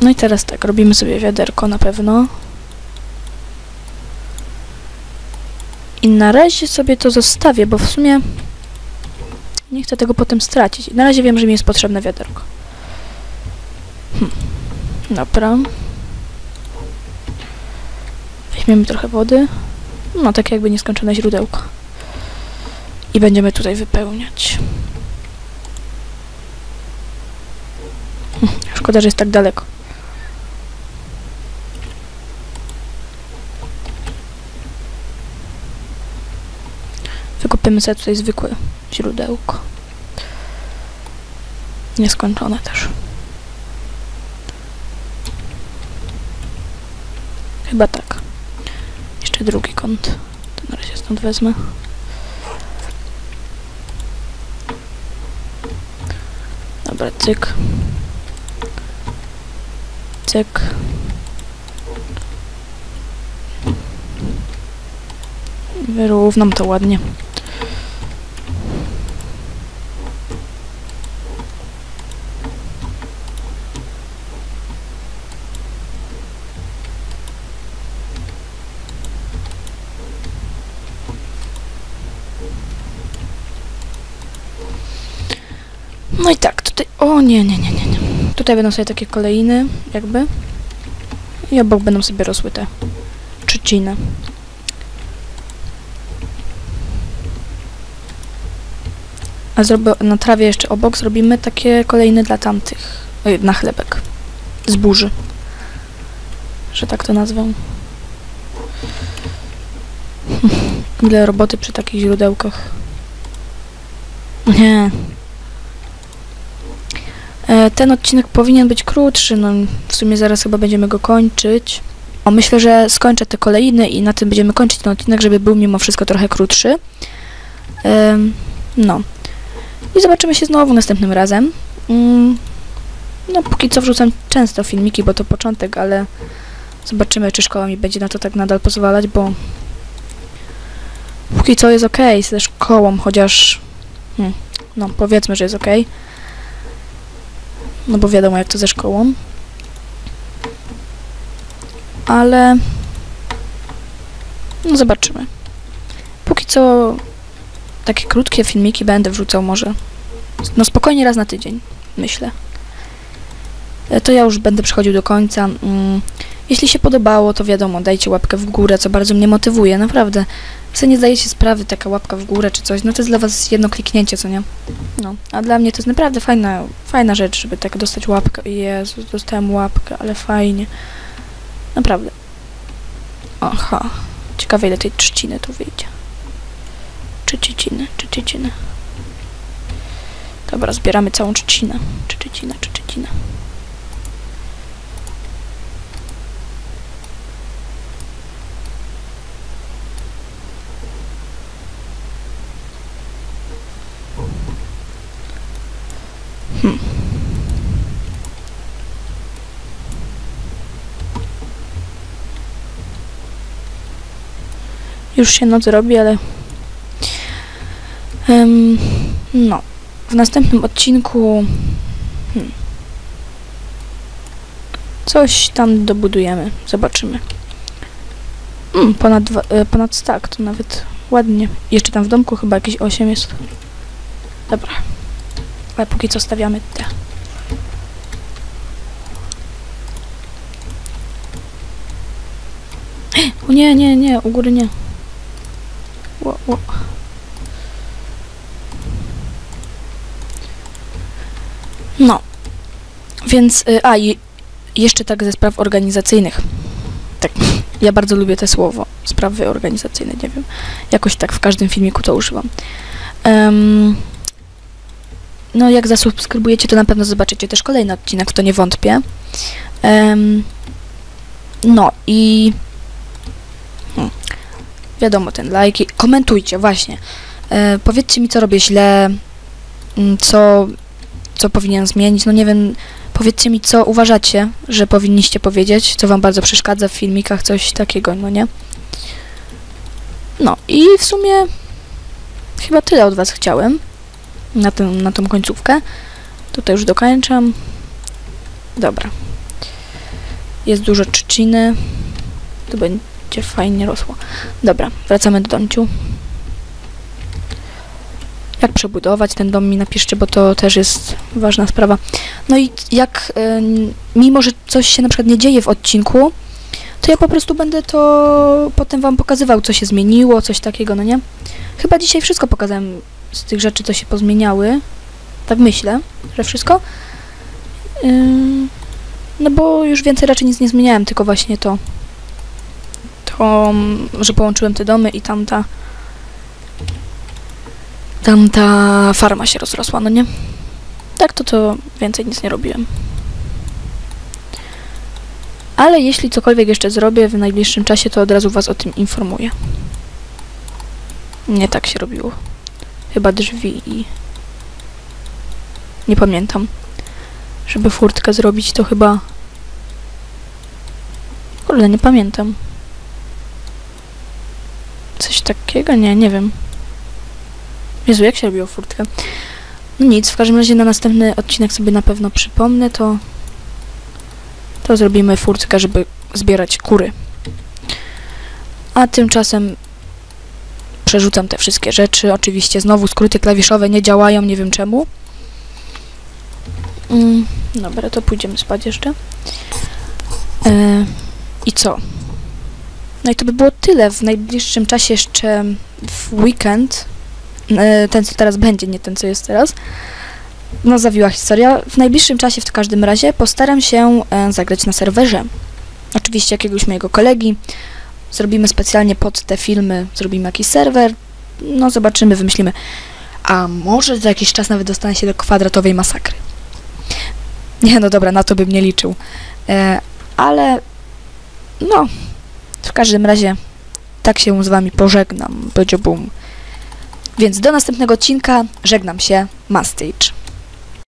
No i teraz tak, robimy sobie wiaderko na pewno. I na razie sobie to zostawię, bo w sumie nie chcę tego potem stracić. Na razie wiem, że mi jest potrzebne wiaderko. Hm. Dobra. Weźmiemy trochę wody. No, tak jakby nieskończone źródełko. I będziemy tutaj wypełniać. Hm, Szkoda, że jest tak daleko. Wykupimy sobie tutaj zwykłe źródełko. Nieskończone też. Chyba tak. Jeszcze drugi kąt. To na razie stąd wezmę. Dobra, cyk. Cyk. Wyrównam to ładnie. No i tak, tutaj... O nie, nie, nie, nie. Tutaj będą sobie takie kolejny, jakby. I obok będą sobie rosły te trzciny. A zrobię, na trawie jeszcze obok zrobimy takie kolejne dla tamtych. Na chlebek. Z burzy. Że tak to nazwę. Ile roboty przy takich źródełkach. Nie. Ten odcinek powinien być krótszy, no w sumie zaraz chyba będziemy go kończyć. O, myślę, że skończę te kolejne i na tym będziemy kończyć ten odcinek, żeby był mimo wszystko trochę krótszy. Em, no. I zobaczymy się znowu następnym razem. Mm, no, póki co wrzucam często filmiki, bo to początek, ale zobaczymy, czy szkoła mi będzie na to tak nadal pozwalać, bo póki co jest ok ze szkołą, chociaż hmm, no, powiedzmy, że jest ok. No bo wiadomo, jak to ze szkołą. Ale no zobaczymy. Póki co takie krótkie filmiki będę wrzucał może. No spokojnie raz na tydzień, myślę. E, To ja już będę przechodził do końca. Jeśli się podobało, to wiadomo, dajcie łapkę w górę, co bardzo mnie motywuje, naprawdę. Co nie zdajecie sprawy, taka łapka w górę czy coś, no to jest dla was jedno kliknięcie, co nie? No, a dla mnie to jest naprawdę fajna, fajna rzecz, żeby tak dostać łapkę. Jezu, dostałem łapkę, ale fajnie. Naprawdę. Aha. Ciekawe ile tej trzciny tu wyjdzie. Czy trzciny, czy trzciny. Dobra, zbieramy całą trzcinę. Czy trzcinę, czy trzcinę. Hmm. Już się noc robi, ale... Em, no. W następnym odcinku... Hmm, coś tam dobudujemy. Zobaczymy. Mm, ponad, dwa, e, ponad stack, to nawet ładnie. Jeszcze tam w domku chyba jakieś 8 jest. Dobra. Ale póki co stawiamy te. O nie, nie, nie, u góry nie. No. Więc, y, a i jeszcze tak ze spraw organizacyjnych. Tak, ja bardzo lubię te słowo. Sprawy organizacyjne, nie wiem. Jakoś tak w każdym filmiku to używam. Em, no, jak zasubskrybujecie, to na pewno zobaczycie też kolejny odcinek, w to nie wątpię. Em, no i hmm, wiadomo, ten lajki. Komentujcie, właśnie. E, powiedzcie mi, co robię źle, mm, co, co powinien zmienić. No nie wiem, powiedzcie mi, co uważacie, że powinniście powiedzieć, co wam bardzo przeszkadza w filmikach, coś takiego, no nie? No i w sumie chyba tyle od was chciałem na, tę, na tą końcówkę. Tutaj już dokończam. Dobra. Jest dużo trzciny. To będzie fajnie rosło. Dobra, wracamy do domciu. Jak przebudować ten dom mi napiszcie, bo to też jest ważna sprawa. No i jak, mimo że coś się na przykład nie dzieje w odcinku, to ja po prostu będę to potem wam pokazywał, co się zmieniło, coś takiego, no nie? Chyba dzisiaj wszystko pokazałem z tych rzeczy, co się pozmieniały. Tak myślę, że wszystko. No bo już więcej raczej nic nie zmieniałem, tylko właśnie to. To, mm, że połączyłem te domy i tamta. Tamta farma się rozrosła, no nie? Tak, to to więcej nic nie robiłem. Ale jeśli cokolwiek jeszcze zrobię w najbliższym czasie, to od razu was o tym informuję. Nie tak się robiło. Chyba drzwi i... Nie pamiętam. Żeby furtkę zrobić, to chyba... Kurde, nie pamiętam. Coś takiego? Nie, nie wiem. Jezu, jak się robiło furtkę? No nic, w każdym razie na następny odcinek sobie na pewno przypomnę, to... To zrobimy furtkę, żeby zbierać kury. A tymczasem przerzucam te wszystkie rzeczy. Oczywiście znowu skróty klawiszowe nie działają, nie wiem czemu. Mm, dobra, to pójdziemy spać jeszcze. E, I co? No i to by było tyle. W najbliższym czasie jeszcze w weekend, e, ten co teraz będzie, nie ten co jest teraz, no zawiła historia. W najbliższym czasie w każdym razie postaram się e, zagrać na serwerze. Oczywiście jakiegoś mojego kolegi. Zrobimy specjalnie pod te filmy, zrobimy jakiś serwer. No zobaczymy, wymyślimy. A może za jakiś czas nawet dostanę się do kwadratowej masakry. Nie, no dobra, na to bym nie liczył. E, ale no, w każdym razie tak się z wami pożegnam. Będzie boom. Więc do następnego odcinka żegnam się, Mastage.